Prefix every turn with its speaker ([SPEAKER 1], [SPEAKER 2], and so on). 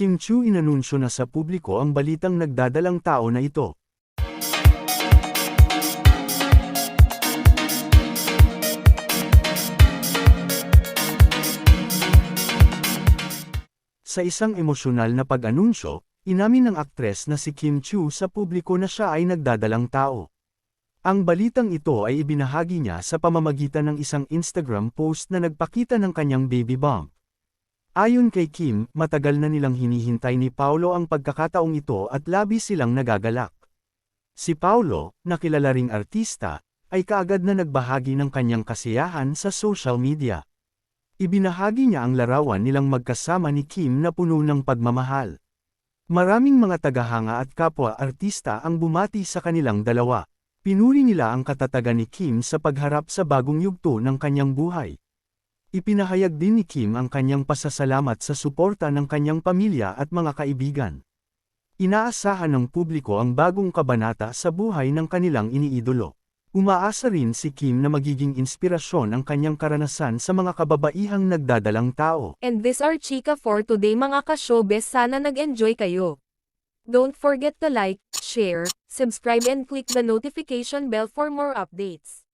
[SPEAKER 1] Kim Chu inanunsyo na sa publiko ang balitang nagdadalang tao na ito. Sa isang emosyonal na pag-anunsyo, inamin ng aktres na si Kim Chu sa publiko na siya ay nagdadalang tao. Ang balitang ito ay ibinahagi niya sa pamamagitan ng isang Instagram post na nagpakita ng kanyang baby bump. Ayon kay Kim, matagal na nilang hinihintay ni Paulo ang pagkakataong ito at labi silang nagagalak. Si Paulo, na ring artista, ay kaagad na nagbahagi ng kanyang kasiyahan sa social media. Ibinahagi niya ang larawan nilang magkasama ni Kim na puno ng pagmamahal. Maraming mga tagahanga at kapwa-artista ang bumati sa kanilang dalawa. Pinuri nila ang katatagan ni Kim sa pagharap sa bagong yugto ng kanyang buhay. Ipinahayag din ni Kim ang kanyang pasasalamat sa suporta ng kanyang pamilya at mga kaibigan. Inaasahan ng publiko ang bagong kabanata sa buhay ng kanilang iniidolo. Umaasa rin si Kim na magiging inspirasyon ang kanyang karanasan sa mga kababaihang nagdadalang tao.
[SPEAKER 2] And this are Chika for today mga ka-showbiz sana nag-enjoy kayo. Don't forget to like, share, subscribe and click the notification bell for more updates.